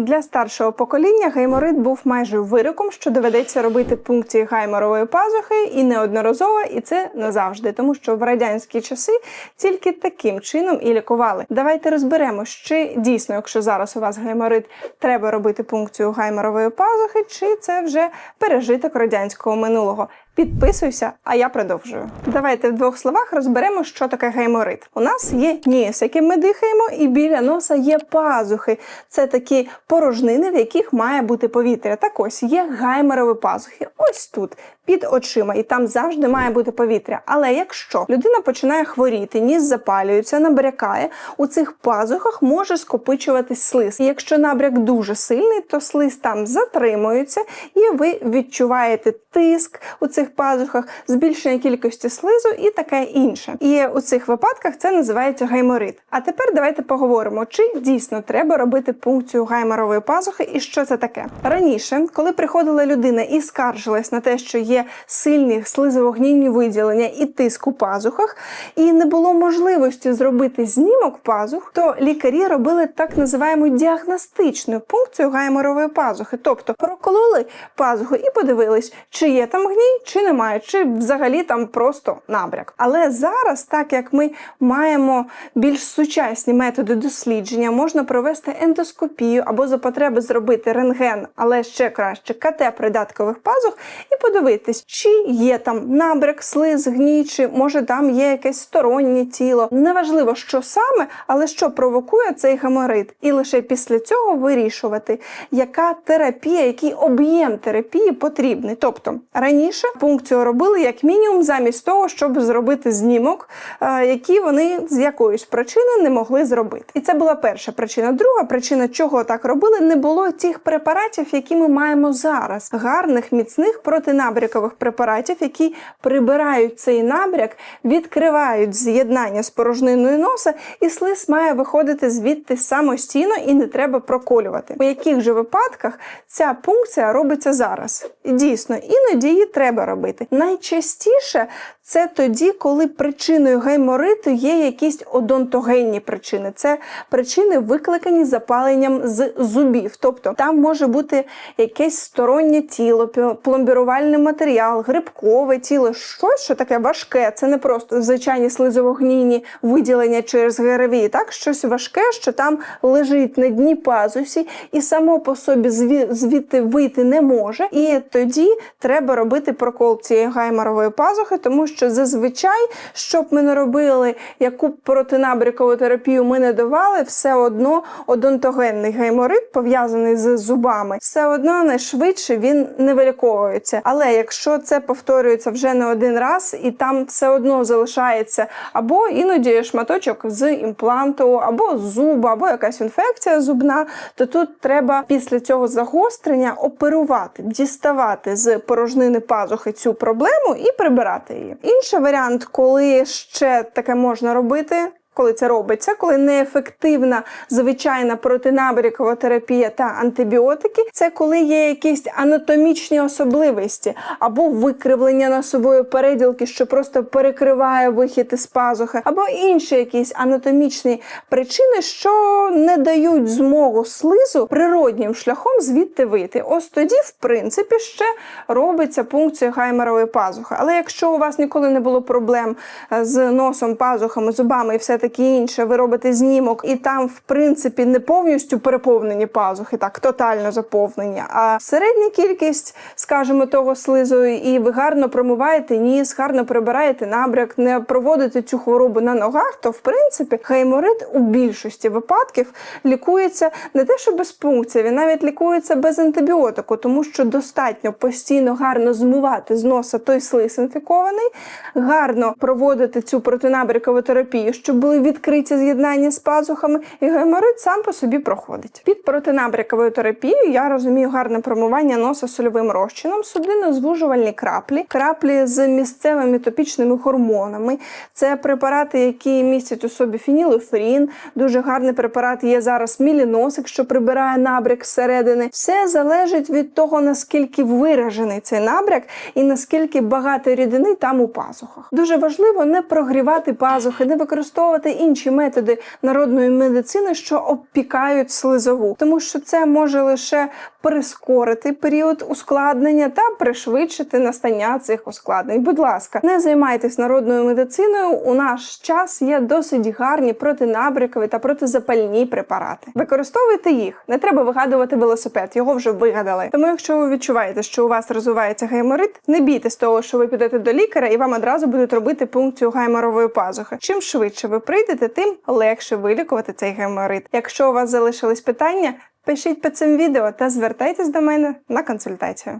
Для старшого покоління гайморит був майже вироком, що доведеться робити пункції гайморової пазухи і неодноразово, і це назавжди, тому що в радянські часи тільки таким чином і лікували. Давайте розберемо, чи дійсно, якщо зараз у вас гайморит, треба робити пункцію гайморової пазухи, чи це вже пережиток радянського минулого. Підписуйся, а я продовжую. Давайте в двох словах розберемо, що таке гайморит. У нас є ніс, яким ми дихаємо, і біля носа є пазухи. Це такі порожнини, в яких має бути повітря. Так ось є гайморові пазухи. Ось тут, під очима, і там завжди має бути повітря. Але якщо людина починає хворіти, ніс запалюється, набрякає, у цих пазухах може скопичуватись слиз. І якщо набряк дуже сильний, то слиз там затримується, і ви відчуваєте тиск у цих пазухах, збільшення кількості слизу і таке інше. І у цих випадках це називається гайморит. А тепер давайте поговоримо, чи дійсно треба робити пункцію гайморової пазухи і що це таке. Раніше, коли приходила людина і скаржилась на те, що є сильні слизово-гнійні виділення і тиск у пазухах, і не було можливості зробити знімок пазух, то лікарі робили так називаємо діагностичну пункцію гайморової пазухи, тобто прокололи пазуху і подивились, чи є там гній, чи немає, чи взагалі там просто набряк. Але зараз, так як ми маємо більш сучасні методи дослідження, можна провести ендоскопію або за потреби зробити рентген, але ще краще КТ придаткових пазух, і подивитись, чи є там набряк, слиз, гній, чи може там є якесь стороннє тіло. Неважливо, що саме, але що провокує цей геморит, і лише після цього вирішувати, яка терапія, який об'єм терапії потрібний. Тобто раніше пункцію робили як мінімум замість того, щоб зробити знімок, е, який вони з якоїсь причини не могли зробити. І це була перша причина. Друга причина, чого так робили, не було тих препаратів, які ми маємо зараз. Гарних, міцних протинабрякових препаратів, які прибирають цей набряк, відкривають з'єднання з порожниною носа, і слиз має виходити звідти самостійно і не треба проколювати. У яких же випадках ця пункція робиться зараз? І Дійсно, іноді її треба робити. Найчастіше це тоді, коли причиною гаймориту є якісь одонтогенні причини. Це причини, викликані запаленням з зубів. Тобто там може бути якесь стороннє тіло, пломбірувальний матеріал, грибкове тіло, щось, що таке важке. Це не просто звичайні слизово-гнійні виділення через ГРВІ, так щось важке, що там лежить на дні пазусі і само по собі звідти вийти не може. І тоді треба робити прокол цієї гайморової пазухи, тому що зазвичай, щоб ми не робили, яку б протинабрякову терапію ми не давали, все одно одонтогенний гайморит, пов'язаний з зубами, все одно найшвидше він не виліковується. Але якщо це повторюється вже не один раз, і там все одно залишається або іноді шматочок з імпланту, або зуба, або якась інфекція зубна, то тут треба після цього загострення оперувати, діставати з порожнини пазухи цю проблему і прибирати її. Інший варіант, коли ще таке можна робити. Коли це робиться, коли неефективна звичайна протинабрякова терапія та антибіотики, це коли є якісь анатомічні особливості або викривлення носової переділки, що просто перекриває вихід із пазухи, або інші якісь анатомічні причини, що не дають змогу слизу природнім шляхом звідти вийти. Ось тоді, в принципі, ще робиться пункція гаймерової пазухи. Але якщо у вас ніколи не було проблем е, з носом, пазухами, зубами і все таке інше, ви робите знімок, і там, в принципі, не повністю переповнені пазухи, так тотально заповнені, а середня кількість, скажімо, того слизу, і ви гарно промиваєте ніс, гарно прибираєте набряк, не проводите цю хворобу на ногах, то в принципі гайморит у більшості випадків лікується не те, що без пункції, він навіть лікується без антибіотику, тому що достатньо постійно гарно змивати з носа той слиз інфікований, гарно проводити цю протинабрякову терапію, щоб були відкриті з'єднання з пазухами, і гайморит сам по собі проходить. Під протинабряковою терапією я розумію гарне промивання носа сольовим розчином, судино-звужувальні краплі, краплі з місцевими топічними гормонами. Це препарати, які містять у собі фінілофрін. Дуже гарний препарат є зараз міліносик, що прибирає набряк зсередини. Все залежить від того, наскільки виражений цей набряк і наскільки багато рідини там у пазухах. Дуже важливо не прогрівати пазухи, не використовувати використовувати інші методи народної медицини, що обпікають слизову, тому що це може лише прискорити період ускладнення та пришвидшити настання цих ускладнень. Будь ласка, не займайтесь народною медициною. У наш час є досить гарні протинабрякові та протизапальні препарати. Використовуйте їх. Не треба вигадувати велосипед, його вже вигадали. Тому, якщо ви відчуваєте, що у вас розвивається гайморит, не бійтесь того, що ви підете до лікаря і вам одразу будуть робити пункцію гайморової пазухи. Чим швидше ви прийдете, тим легше вилікувати цей геморит. Якщо у вас залишились питання, пишіть під цим відео та звертайтесь до мене на консультацію.